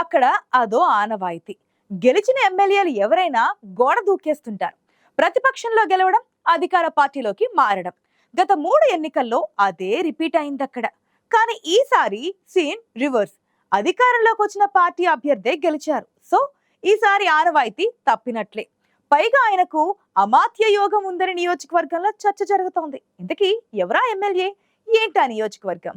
అక్కడ అదో ఆనవాయితీ. గెలిచిన ఎమ్మెల్యేలు ఎవరైనా గోడ దూకేస్తుంటారు. ప్రతిపక్షంలో గెలవడం అధికార పార్టీలోకి మారడం. గత మూడు ఎన్నికల్లో అదే రిపీట్ అయింది అక్కడ కానీ ఈసారి సీన్ రివర్స్. అధికారంలోకి వచ్చిన పార్టీ అభ్యర్థే గెలిచారు. సో ఈసారి ఆనవాయితీ తప్పినట్లే. పైగా ఆయనకు అమాత్య యోగం ఉందని నియోజకవర్గంలో చర్చ జరుగుతోంది. ఇంతకీ ఎవరా ఎమ్మెల్యే? ఏంటా నియోజకవర్గం?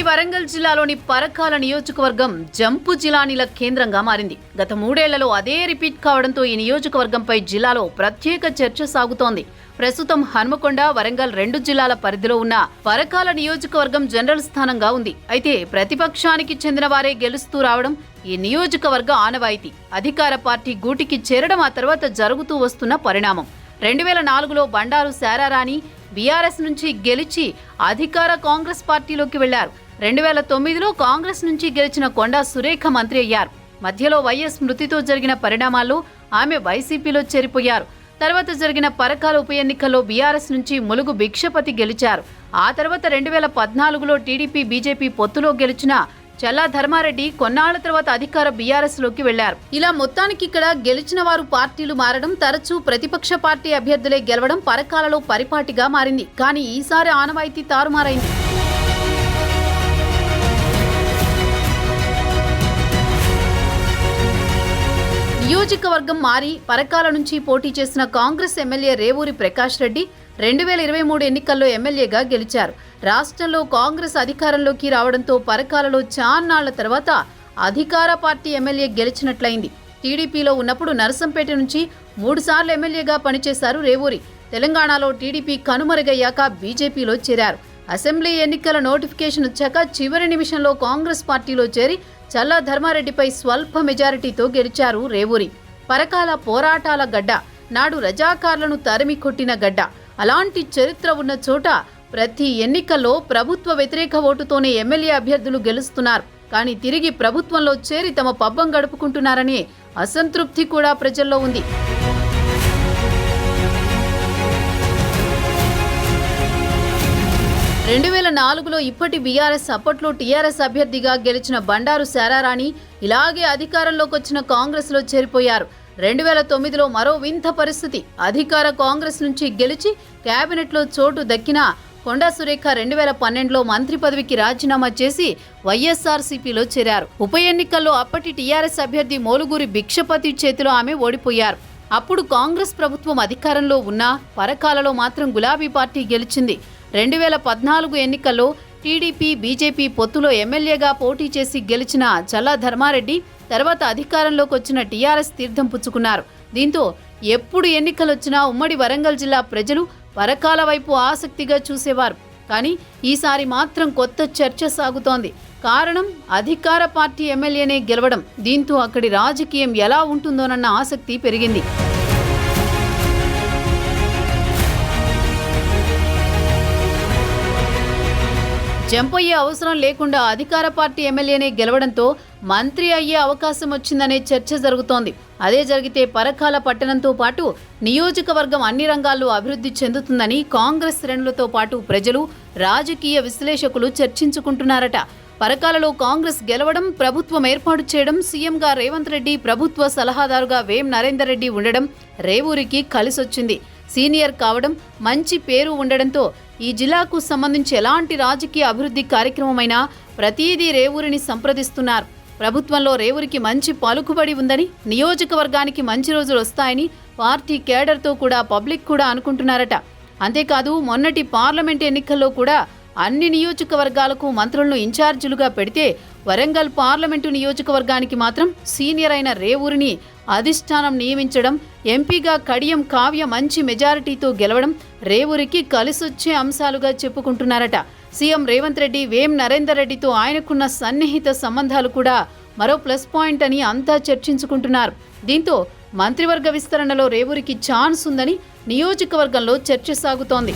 ఉమ్మడి వరంగల్ జిల్లాలోని పరకాల నియోజకవర్గం జంపు జిలానీల కేంద్రంగా మారింది. గత మూడేళ్ళలో అదే రిపీట్ కావడంతో ఈ నియోజకవర్గంపై జిల్లాలో ప్రత్యేక చర్చ సాగుతోంది. ప్రస్తుతం హన్మకొండ వరంగల్ రెండు జిల్లాల పరిధిలో ఉన్న పరకాల నియోజకవర్గం జనరల్ స్థానంగా ఉంది. అయితే ప్రతిపక్షానికి చెందిన వారే గెలుస్తూ రావడం ఈ నియోజకవర్గ ఆనవాయితీ. అధికార పార్టీ గూటికి చేరడం ఆ తర్వాత జరుగుతూ వస్తున్న పరిణామం. రెండు వేల నాలుగులో బండారు శారారాణి బీఆర్ఎస్ నుంచి గెలిచి అధికార కాంగ్రెస్ పార్టీలోకి వెళ్ళారు. రెండు వేల తొమ్మిదిలో కాంగ్రెస్ నుంచి గెలిచిన కొండా సురేఖ మంత్రి అయ్యారు. మధ్యలో వైఎస్ మృతితో జరిగిన పరిణామాల్లో ఆమె వైసీపీలో చేరిపోయారు. తర్వాత జరిగిన పరకాల ఉప ఎన్నికల్లో బీఆర్ఎస్ నుంచి ములుగు భిక్షపతి గెలిచారు. ఆ తర్వాత రెండు వేల పద్నాలుగులో టీడీపీ బీజేపీ పొత్తులో గెలిచిన చల్లా ధర్మారెడ్డి కొన్నాళ్ళ తర్వాత అధికార బీఆర్ఎస్లోకి వెళ్ళారు. ఇలా మొత్తానికి ఇక్కడ గెలిచిన వారు పార్టీలు మారడం తరచూ ప్రతిపక్ష పార్టీ అభ్యర్థులే గెలవడం పరకాలలో పరిపాటిగా మారింది. కానీ ఈసారి ఆనవాయితీ తారుమారైంది. నియోజకవర్గం మారి పరకాల నుంచి పోటీ చేసిన కాంగ్రెస్ ఎమ్మెల్యే రేవూరి ప్రకాష్ రెడ్డి రెండు వేల ఇరవై మూడు ఎన్నికల్లో ఎమ్మెల్యేగా గెలిచారు. రాష్ట్రంలో కాంగ్రెస్ అధికారంలోకి రావడంతో పరకాలలో చాన్నాళ్ళ తర్వాత అధికార పార్టీ ఎమ్మెల్యే గెలిచినట్లయింది. టీడీపీలో ఉన్నప్పుడు నరసంపేట నుంచి మూడుసార్లు ఎమ్మెల్యేగా పనిచేశారు రేవూరి. తెలంగాణలో టీడీపీ కనుమరుగయ్యాక బీజేపీలో చేరారు. అసెంబ్లీ ఎన్నికల నోటిఫికేషన్ వచ్చాక చివరి నిమిషంలో కాంగ్రెస్ పార్టీలో చేరి చల్లా ధర్మారెడ్డిపై స్వల్ప మెజారిటీతో గెలిచారు రేవూరి. పరకాల పోరాటాల గడ్డ నాడు రజాకార్లను తరిమి కొట్టిన గడ్డ. అలాంటి చరిత్ర ఉన్న చోట ప్రతి ఎన్నికల్లో ప్రభుత్వ వ్యతిరేక ఓటుతోనే ఎమ్మెల్యే అభ్యర్థులు గెలుస్తున్నారు. కానీ తిరిగి ప్రభుత్వంలో చేరి తమ పబ్బం గడుపుకుంటున్నారనే అసంతృప్తి కూడా ప్రజల్లో ఉంది. రెండు వేల నాలుగులో ఇప్పటి బీఆర్ఎస్ అప్పట్లో టీఆర్ఎస్ అభ్యర్థిగా గెలిచిన బండారు శారారాణి ఇలాగే అధికారంలోకి వచ్చిన కాంగ్రెస్లో చేరిపోయారు. రెండు వేల తొమ్మిదిలో మరో వింత పరిస్థితి. అధికార కాంగ్రెస్ నుంచి గెలిచి కేబినెట్లో చోటు దక్కిన కొండా సురేఖ రెండు వేల పన్నెండులో మంత్రి పదవికి రాజీనామా చేసి వైఎస్ఆర్సీపీలో చేరారు. ఉప ఎన్నికల్లో అప్పటి టీఆర్ఎస్ అభ్యర్థి మోలుగూరి భిక్షపతి చేతిలో ఆమె ఓడిపోయారు. అప్పుడు కాంగ్రెస్ ప్రభుత్వం అధికారంలో ఉన్నా పరకాలలో మాత్రం గులాబీ పార్టీ గెలిచింది. రెండు వేల పద్నాలుగు ఎన్నికల్లో టీడీపీ బీజేపీ పొత్తులో ఎమ్మెల్యేగా పోటీ చేసి గెలిచిన చల్లా ధర్మారెడ్డి తర్వాత అధికారంలోకి వచ్చిన టీఆర్ఎస్ తీర్థం పుచ్చుకున్నారు. దీంతో ఎప్పుడు ఎన్నికలొచ్చినా ఉమ్మడి వరంగల్ జిల్లా ప్రజలు పరకాల వైపు ఆసక్తిగా చూసేవారు. కానీ ఈసారి మాత్రం కొత్త చర్చ సాగుతోంది. కారణం అధికార పార్టీ ఎమ్మెల్యేనే గెలవడం. దీంతో అక్కడి రాజకీయం ఎలా ఉంటుందోనన్న ఆసక్తి పెరిగింది. జంప్ అయ్యే అవసరం లేకుండా అధికార పార్టీ ఎమ్మెల్యేనే గెలవడంతో మంత్రి అయ్యే అవకాశం వచ్చిందనే చర్చ జరుగుతోంది. అదే జరిగితే పరకాల పట్టణంతో పాటు నియోజకవర్గం అన్ని రంగాల్లో అభివృద్ధి చెందుతుందని కాంగ్రెస్ శ్రేణులతో పాటు ప్రజలు రాజకీయ విశ్లేషకులు చర్చించుకుంటున్నారట. పరకాలలో కాంగ్రెస్ గెలవడం ప్రభుత్వం ఏర్పాటు చేయడం సీఎంగా రేవంత్ రెడ్డి ప్రభుత్వ సలహాదారుగా వేం నరేందర్ రెడ్డి ఉండడం రేవూరికి కలిసొచ్చింది. సీనియర్ కావడం మంచి పేరు ఉండడంతో ఈ జిల్లాకు సంబంధించి ఎలాంటి రాజకీయ అభివృద్ధి కార్యక్రమమైనా ప్రతీదీ రేవూరిని సంప్రదిస్తున్నారు. ప్రభుత్వంలో రేవురికి మంచి పలుకుబడి ఉందని నియోజకవర్గానికి మంచి రోజులు వస్తాయని పార్టీ కేడర్తో కూడా పబ్లిక్ కూడా అనుకుంటున్నారట. అంతేకాదు మొన్నటి పార్లమెంట్ ఎన్నికల్లో కూడా అన్ని నియోజకవర్గాలకు మంత్రులను ఇన్ఛార్జీలుగా పెడితే వరంగల్ పార్లమెంటు నియోజకవర్గానికి మాత్రం సీనియర్ అయిన రేవూరిని అధిష్టానం నియమించడం ఎంపీగా కడియం కావ్య మంచి మెజారిటీతో గెలవడం రేవూరికి కలిసొచ్చే అంశాలుగా చెప్పుకుంటున్నారట. సీఎం రేవంత్ రెడ్డి వేం నరేందర్ రెడ్డితో ఆయనకున్న సన్నిహిత సంబంధాలు కూడా మరో ప్లస్ పాయింట్ అని అంతా చర్చించుకుంటున్నారు. దీంతో మంత్రివర్గ విస్తరణలో రేవూరికి ఛాన్స్ ఉందని నియోజకవర్గంలో చర్చ సాగుతోంది.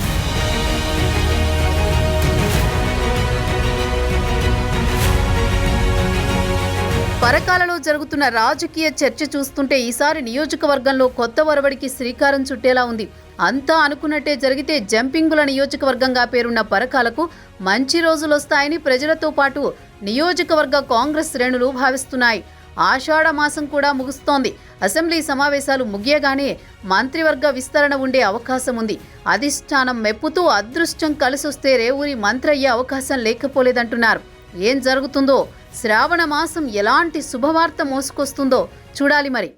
పరకాలలో జరుగుతున్న రాజకీయ చర్చ చూస్తుంటే ఈసారి నియోజకవర్గంలో కొత్త ఒరవడికి శ్రీకారం చుట్టేలా ఉంది. అంతా అనుకున్నట్టే జరిగితే జంపింగుల నియోజకవర్గంగా పేరున్న పరకాలకు మంచి రోజులు వస్తాయని ప్రజలతో పాటు నియోజకవర్గ కాంగ్రెస్ శ్రేణులు భావిస్తున్నాయి. ఆషాఢ మాసం కూడా ముగుస్తోంది. అసెంబ్లీ సమావేశాలు ముగియగానే మంత్రివర్గ విస్తరణ ఉండే అవకాశం ఉంది అధిష్టానం మెప్పుతూ అదృష్టం కలిసొస్తే రేవూరి మంత్రి అయ్యే అవకాశం లేకపోలేదంటున్నారు. ఏం జరుగుతుందో శ్రావణ మాసం ఎలాంటి శుభవార్త మోసుకొస్తుందో చూడాలి మరి.